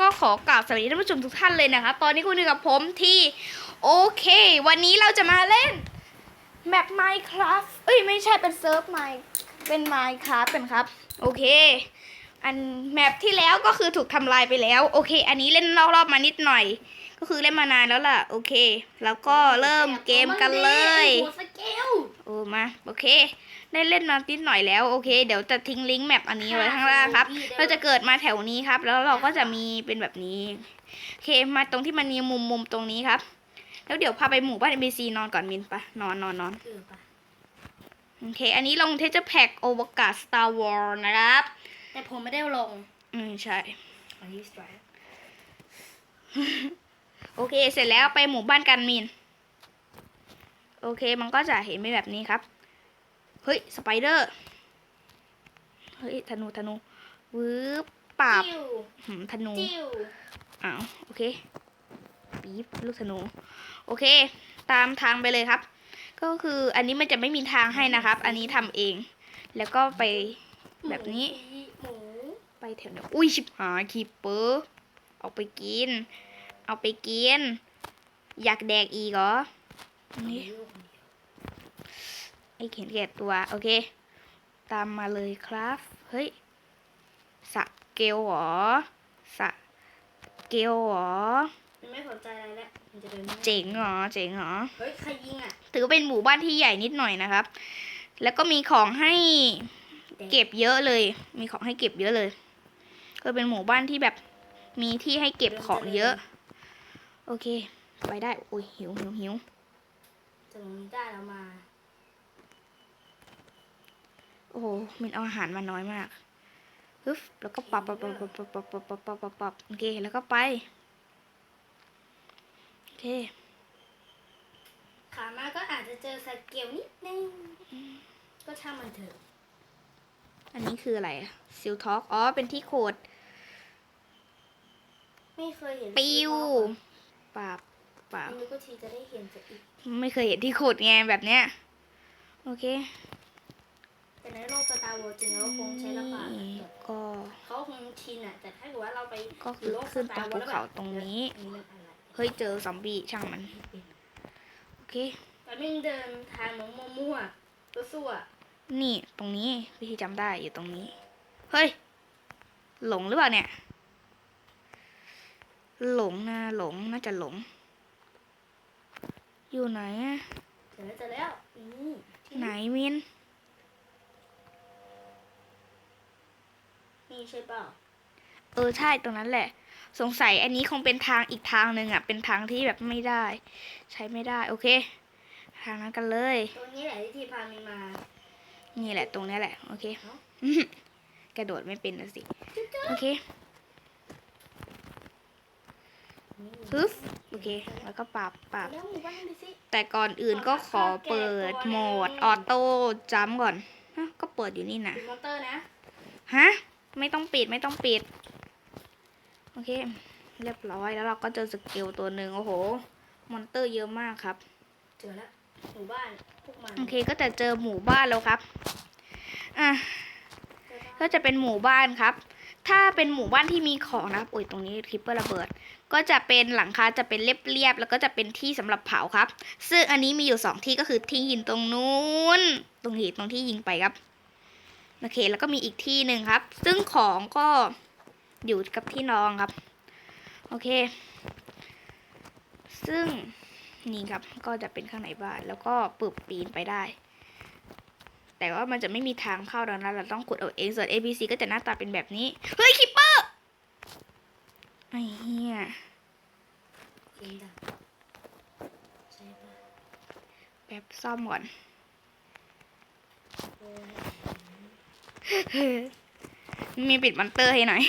ก็ขอกราบสวัสดีท่านผู้ชมทุกท่านเลยนะคะ ตอนนี้คุณอยู่กับผมที่ โอเค วันนี้เราจะมาเล่นแมป Minecraft เอ้ย ไม่ใช่เป็นเซิร์ฟไมเป็น Minecraft เป็นครับ โอเค อันแมปที่แล้วก็คือถูกทำลายไปแล้ว โอเค อันนี้เล่นรอบๆมานิดหน่อย ก็คือเล่นมานานแล้วล่ะ โอเค แล้วก็เริ่มเกมกันเลยหัวสเกลโอ้มาโอเค ได้เล่นมานิดหน่อยแล้วโอเค เดี๋ยวจะทิ้งลิงก์แมปอันนี้ไว้ข้างล่างครับ เราจะเกิดมาแถวนี้ครับ แล้วเราก็จะมีเป็นแบบนี้โอเคมาตรงที่มันมีมุมมุมๆตรงนี้ครับ แล้วเดี๋ยวพาไปหมู่บ้าน NPC นอนก่อนมินปะนอนนอนนอนเออปะโอเค อันนี้ลงเทเจอร์แพ็กโอวกาศ Star Wars นะครับ แต่ผมไม่ได้ลง อืมใช่อันนี้สไตล์ โอเค เสร็จแล้วไปหมู่บ้านกันมิน โอเค มันก็จะเห็นเป็นแบบนี้ครับ เฮ้ย สไปเดอร์ เฮ้ย ธนู ธนูวืบปราบจิ้วหืมธนูจิ้วอ้าว โอเคปี๊บลูกธนู โอเค ตามทางไปเลยครับ ก็คืออันนี้มันจะไม่มีทางให้นะครับ อันนี้ทำเอง แล้วก็ไปแบบนี้หมูไปแถวนี้อุ้ยชิบหายคีเปอร์เอาไปกิน เอาไปกิน อยากแดกอีกเหรอนี่ไอ้เขียนแก่ตัว โอเค ตามมาเลยครับ เฮ้ยสะเกลเหรอสะเกลเหรอมันไม่สนใจอะไรแล้วมันจะเดินหน้าเจ๋งเหรอเจ๋งเหรอเฮ้ยใครยิงอะถือว่าเป็นหมู่บ้านที่ใหญ่นิดหน่อยนะครับ แล้วก็มีของให้เก็บเยอะเลย มีของให้เก็บเยอะเลย ก็เป็นหมู่บ้านที่แบบมีที่ให้เก็บของเยอะ โอเค ไปได้อุ้ยหิวหิวหิวจากตรงนี้ได้แล้วมา โอ้โหมินเอาอาหารมาน้อยมากฮึบแล้วก็ปับปับปับปับปับปับปับปับปับปับโอเค แล้วก็ไป โอเค ขามาก็อาจจะเจอสเกลนิดนึง ก็ช่างมันเถอะ อันนี้คืออะไรซิลท็อก อ๋อ เป็นที่โคดไม่เคยเห็นปิว ปราบปราบอันนี้ก็ทีจะได้เห็นจะอีกไม่เคยเห็นที่ขุดไงแบบเนี้ย โอเคแต่ในโลกสตาร์วอร์จริงแล้วคงใช้ลำบากนี่อะก็ เขาคงชินอะแต่ถ้าเกิดว่าเราไปก็คือขึ้นตรงภูเขาตรงนี้อันนี้ มันอะไรเฮ้ยเจอซอมบี้ช่างมัน โอเค แต่ไม่เดินทางน้องมั่วๆตัวสู้อะนี่ตรงนี้พี่จำได้อยู่ตรงนี้ เฮ้ย หลงหรือเปล่าเนี่ย หลงนะหลงน่าจะหลง อยู่ไหนอะเจอแล้วเจอแล้วนี่ที่ไหนมินนี่ใช่เปล่าเออใช่ตรงนั้นแหละ สงสัยอันนี้คงเป็นทางอีกทางหนึ่งอะ เป็นทางที่แบบไม่ได้ ใช้ไม่ได้ โอเค ทางนั้นกันเลยตัวนี้แหละที่ทีพามินมา นี่แหละตรงนี้แหละ โอเคเอ้ากระโดดไม่เป็นนะสิ โอเค นี่ฮึบโอเค แล้วก็ปรับปรับแล้วหมู่บ้านดูสิแต่ก่อนอื่นก็ขอเปิดโหมดออโต้จัมป์ก่อนฮะก็เปิดอยู่นี่นะเป็นมอเตอร์นะ ฮะ ไม่ต้องปิดไม่ต้องปิด โอเค เรียบร้อยแล้วเราก็เจอสเกลตัวหนึ่งโอ้โห มอนเตอร์เยอะมากครับ เจอแล้วหมู่บ้านพวกมัน โอเคก็จะเจอหมู่บ้านแล้วครับ อะเจอบ้านก็จะเป็นหมู่บ้านครับ ถ้าเป็นหมู่บ้านที่มีของนะโอ้ยตรงนี้คลิปเปอร์ระเบิด ก็จะเป็นหลังคาจะเป็นเรียบๆแล้วก็จะเป็นที่สำหรับเผาครับ ซึ่งอันนี้มีอยู่สองที่ก็คือที่ยิงตรงนู้น ตรงที่ตรงที่ยิงไปครับ โอเค แล้วก็มีอีกที่หนึ่งครับ ซึ่งของก็อยู่กับที่น้องครับ โอเค ซึ่งนี่ครับก็จะเป็นข้างในบ้านแล้วก็ปึบปีนไปได้ แต่ว่ามันจะไม่มีทางเข้าดังนั้นเราต้องขุดเอาเองส่วน ABC ก็จะหน้าตาเป็นแบบนี้ เฮ้ยคิปเปอร์ไอ้เหี้ยเองดังใช่ปะแบบซ่อมก่อนมีปิดมอนเตอร์ให้หน่อย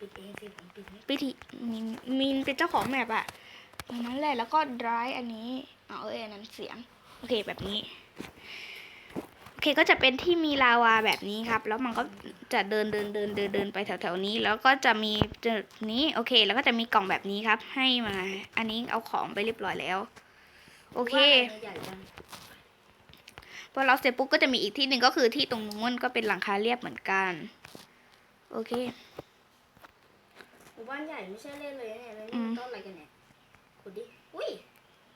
ปิดเองสิผมปิดไม่พิธีมีนมีนเป็นเจ้าของแมปอะตรงนั้นแหละแล้วก็ดรายอันนี้ เอาเอ้ยนนั้นเสียง โอเคแบบนี้ โอเคก็จะเป็นที่มีลาวาแบบนี้ครับ แล้วมันก็จะเดินเดินเดินเดินเดินไปแถวๆนี้ แล้วก็จะมีจุดนี้โอเค แล้วก็จะมีกล่องแบบนี้ครับ ให้มา อันนี้เอาของไปเรียบร้อยแล้ว โอเคว่าอะไรใหญ่จังพอเราเสร็จปุ๊บก็จะมีอีกที่หนึ่งก็คือที่ตรงนู้นก็เป็นหลังคาเรียบเหมือนกัน โอเคหมู่บ้านใหญ่ไม่ใช่เล่นเลยเนี่ยแล้วอืนี่มต้นอะไรกันเนี่ยขุดดิ อุ้ย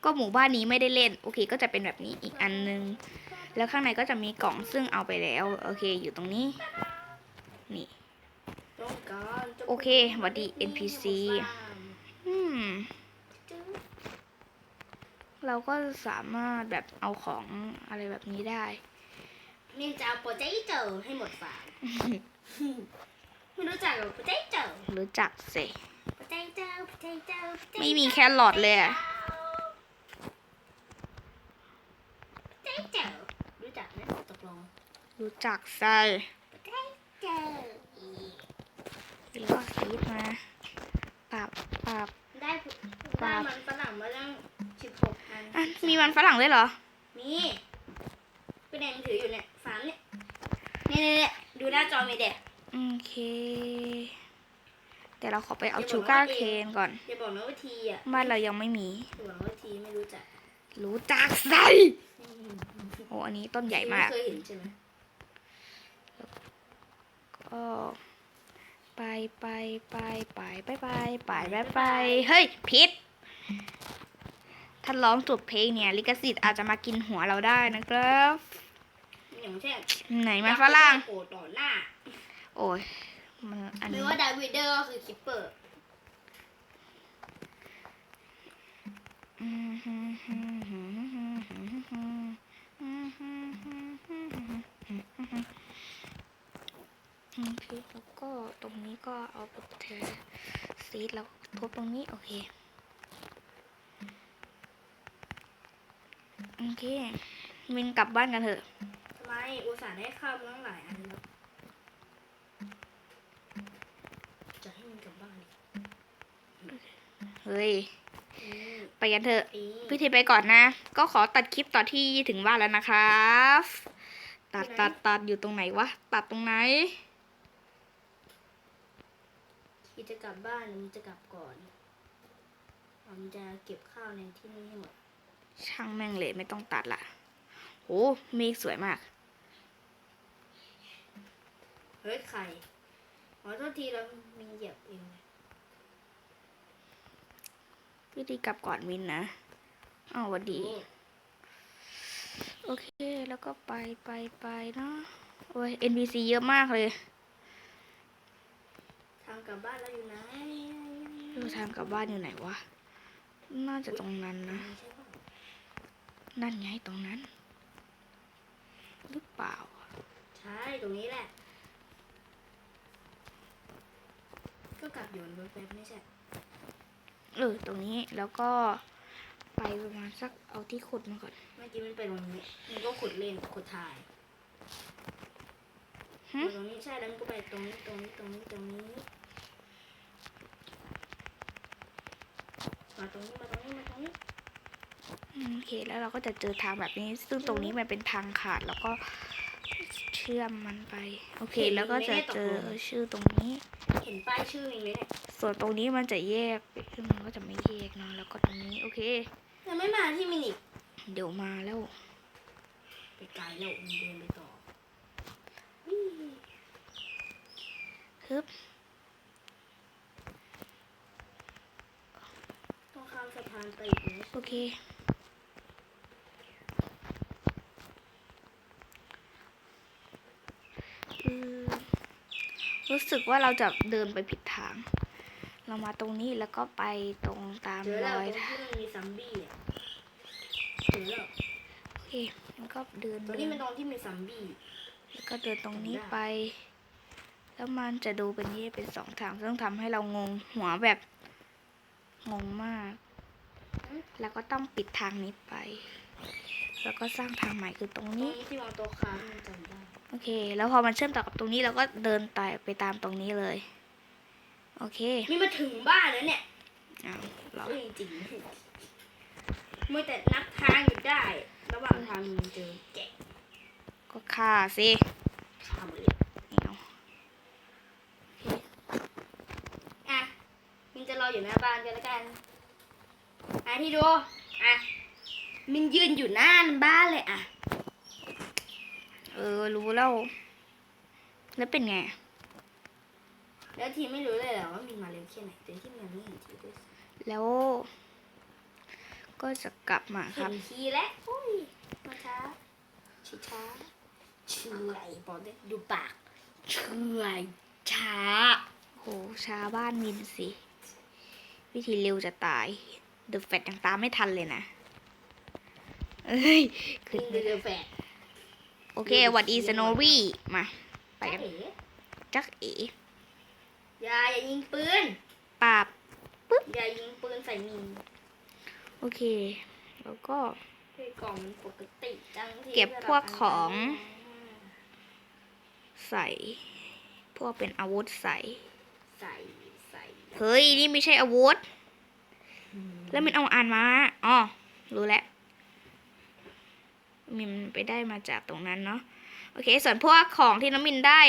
ก็หมู่บ้านนี้ไม่ได้เล่น โอเค ก็จะเป็นแบบนี้อีกอันนึง แล้วข้างในก็จะมีกล่องซึ่งเอาไปแล้ว โอเค อยู่ตรงนี้ นี่ต้องการจะโอเคสวัสดี NPC อืม เราก็สามารถแบบเอาของอะไรแบบนี้ได้มินจะเอาโปรเจกต์ให้หมดฟาร์มไม่รู้จักหรอโปรเจกต์รู้จักสิโปรเจกต์โปรเจกต์ไม่มีแครอทเลยอะ โปรเจกต์รู้ จักไหมตกลงรู้จักใส่โปรเจกต์แล้วก็ซีดมาปรับปรับ ได้ได้มันฝรั่งมาตั้งสิบหกอันอะมีมันฝรั่งด้วยเหรอ มีเป็นแดงถืออยู่เนี่ยฟาร์มเนี่ยเนี่ยเนี่ยเนี่ยดูหน้าจอมีเด็กโอเค แต่เราขอไปเอาชูการ์เคนก่อน อย่าบอกนะว่าทีอะบ้านเรายังไม่มีอย่าบอกนะว่าทีไม่รู้จัก รู้จักใส่โอ้อันนี้ต้นใหญ่มากเคยเห็นใช่ไหมก็ไปไปไปไปไปไปไปไปไปเฮ้ยผิดถ้าร้องจบเพลงเนี่ย ลิขสิทธิ์อาจจะมากินหัวเราได้นะครับอย่างเช่นไหนมันฝรั่งโผล่ต่อหน้าโอ้ยมันอันไม่นี้ว่าดาวิดเดอร์ก็คือคิปเปอร์โอเคแล้วก็ตรงนี้ก็เอาไปเทซีดแล้วทุบตรงนี้ โอเค โอเคมินกลับบ้านกันเถอะทำไมอุตส่าห์ได้ข้าวมาตั้งหลายอันแล้วจะให้มันกลับบ้านเฮ้ยอืมไปกันเถอะอีพี่ทีไปก่อนนะ ก็ขอตัดคลิปต่อที่ถึงบ้านแล้วนะครับ ตัดตัดตัดอยู่ตรงไหนวะ ตัดตรงไหน ทีจะกลับบ้านหรือมันจะกลับก่อนผมจะเก็บข้าวในที่นี่ให้หมด ช่างแม่งเลยไม่ต้องตัดละโอ้เมฆสวยมาก เฮ้ยไข่ขอโทษทีเรามีเหยียบเองพี่ทีกลับก่อนมินนะอ้าวหวัดดีโอ้โอเคแล้วก็ไปไปไปเนาะโอ้ย NPC เยอะมากเลยทางกลับบ้านเราอยู่ไหนดูทางกลับบ้านอยู่ไหนวะ น่าจะตรงนั้นนะใช่ปะนั่นไงตรงนั้น หรือเปล่า ใช่ตรงนี้แหละ ก็กลับโยนรถแป๊บไม่ใช่เออตรงนี้แล้วก็ไปประมาณสักเอาที่ขุดมาก่อน เมื่อกี้มันไปตรงนี้มันก็ขุดเล่นขุดถ่ายหึตรงนี้ใช่แล้วมันก็ไปตรงนี้ตรงนี้ตรงนี้ตรงนี้ มาตรงนี้มาตรงนี้มาตรงนี้โอเคแล้วเราก็จะเจอทางแบบนี้ ซึ่งตรงนี้มันเป็นทางขาดแล้วก็เชื่อมมันไป โอเค แล้วก็จะเจอชื่อตรงนี้ เห็นป้ายชื่อเองเลยเนี่ยส่วนตรงนี้มันจะแยกไปซึ่งมันก็จะไม่แยกเนอะแล้วก็ตรงนี้โอเคยังไม่มาที่มินิกเดี๋ยวมาแล้วไปไกลแล้วมันเดินไปต่อวิ่งฮึบ ต้องข้ามสะพานไปอีกนิดโอเคอืมรู้สึกว่าเราจะเดินไปผิดทาง เรามาตรงนี้แล้วก็ไปตรงตามเจอรแล้วอยตรงทางที่มันมีซัมบี้อะเจอแล้วโอเคมันก็เดินตรงนี้มันตรงที่มีซัมบี้ แล้วก็เดินตรงนี้ไป แล้วมันจะดูเป็นนี่เป็นสองทางซึ่งทำให้เรางงหัวแบบ งงมาก แล้วก็ต้องปิดทางนี้ไป แล้วก็สร้างทางใหม่คือตรงตรงนี้นี้ ที่วางโต๊ะค้ามันจำได้โอเค แล้วพอมันเชื่อมต่อกับตรงนี้เราก็เดินต่อไปตามตรงนี้เลย โอเคนี่มาถึงบ้านแล้วเนี่ยเอาเราเอ้ยจริงๆมื่อแต่นับทางอยู่ได้ ระหว่างทางมันเจอแกะก็ฆ่าสิขาหมดเลยเอาอะมินจะรออยู่หน้าบ้านกันแล้วกัน อะที่ดู อะมินยืนอยู่หน้าบ้านเลยอะ เออ รู้แล้ว แล้วเป็นไง แล้วทีมไม่รู้เลยเหรอว่ามินมาเร็วแค่ไหนแต่ที่มันไม่เห็นทีด้วยแล้ว ก็จะกลับมาคเห็รับ นทีแล้วโอ้ย มาช้าช้าช้าเชื่อยบอกได้ดูปากเชื่อยช้า โหชาบ้านมินสิ วิธีเร็วจะตาย เดอะแฟตยังตามไม่ทันเลยนะเอ้ยคืขึ้อนเรือแฝดโอเคหวัดอีสโนวี่มา ไปกันเอ๋จักเอ๋อย่าอย่ายิงปืนปราบอย่ายิงปืนใส่มินโอเค แล้วก็คือกล่องมันปกติจังที่เก็บพวกของใส่ พวกเป็นอาวุธใส่ ใส่ใส่ เฮ้ย นี่ไม่ใช่อาวุธ แล้วมันเอาอ่านมาอ๋อรู้แล้วมินไปได้มาจากตรงนั้นเนาะโอเค ส่วนพวกของที่น้องมินได้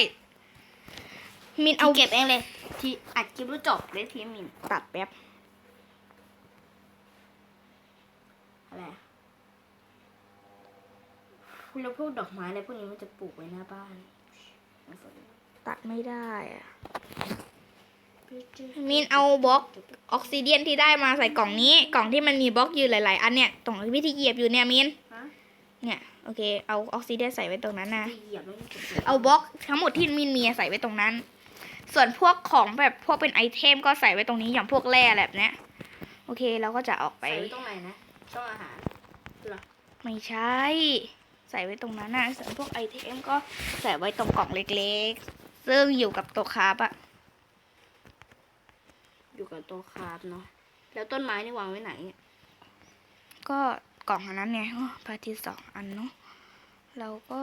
มินเอาเอาเก็บเองเลย ที่อัดคลิปรู้จบเลยทีมมินตัดแป๊บอะไรอะแล้วพวกดอกไม้อะไรพวกนี้มันจะปลูกไว้หน้าบ้านตัดไม่ได้อะ มินเอาบล็อกออกซิเดียนที่ได้มาใส่กล่องนี้ กล่องที่มันมีบล็อกยืนหลาย ๆ อันเนี่ยตรงวิธีเหยียบอยู่เนี่ยมินฮะเนี่ยโอเคเอาออกซิเดียนใส่ไว้ตรงนั้นนะเหยียบแล้วมันจะปลูกเอาบล็อกทั้งหมดที่มินมีใส่ไว้ตรงนั้น ส่วนพวกของแบบพวกเป็นไอเทมก็ใส่ไว้ตรงนี้อย่างพวกแร่แบบเนี้ยโอเคเราก็จะออกไปใส่ไว้ตรงไหนนะช่องอาหารเหรอไม่ใช่ใส่ไว้ตรงนั้นนะส่วนพวกไอเทมก็ใส่ไว้ตรงกล่องเล็กๆ ซึ่งอยู่กับโต๊ะคราฟอะ อยู่กับโต๊ะคราฟเนาะแล้วต้นไม้นี่วางไว้ไหนเนี่ยก็กล่องอันนั้นไงโอ้พาทีสองอันเนาะเราก็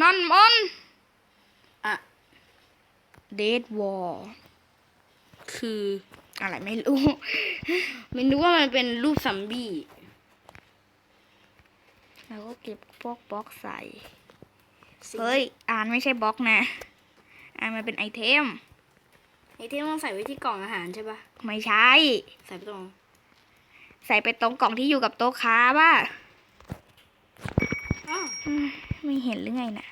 นั่นมันอะเดดวอลคืออะไรไม่รู้ ไม่รู้ว่ามันเป็นรูปซัมบี้เราก็เก็บพวกบล็อกใส่ เฮ้ย อ่านไม่ใช่บล็อกนะ อ่านมันเป็นไอเทม ไอเทมต้องใส่ไว้ที่กล่องอาหารใช่ปะไม่ใช่ ใส่ไปตรง ใส่ไปตรงกล่องที่อยู่กับโต๊ะค้าป่ะอ้าวอืมไม่เห็นหรือไงน่ะ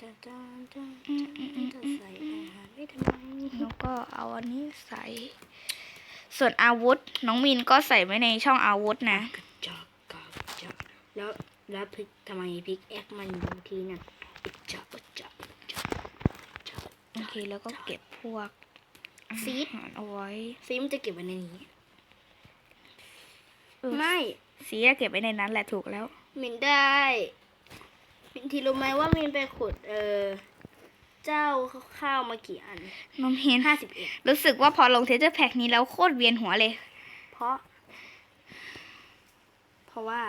จะจะจะอืมอืมอืมจะอืมใส่อาหารไว้ทำไมแล้วก็เอาอันนี้ใส่ ส่วนอาวุธ น้องมินก็ใส่ไว้ในช่องอาวุธนะกระจอกกระจอกแล้วแล้วพริกทำไมพริกแอกมันอยู่ที่นั่นกระจอกกระจอกกระจอกกระจอก โอเคแล้วก็เก็บพวกซีดอาหารเอาไว้ ซีมันจะเก็บไว้ในนี้เออไม่สีอะเก็บไว้ในนั้นแหละถูกแล้ว มินได้มินทีรู้ไหมว่ามินไปขุด เออเจ้าข้าวมากี่อันน้องมินห้าสิบเอ็ดรู้สึกว่าพอลงเทเจอร์แพ็กนี้แล้วโคตรเวียนหัวเลย เพราะ เพราะว่า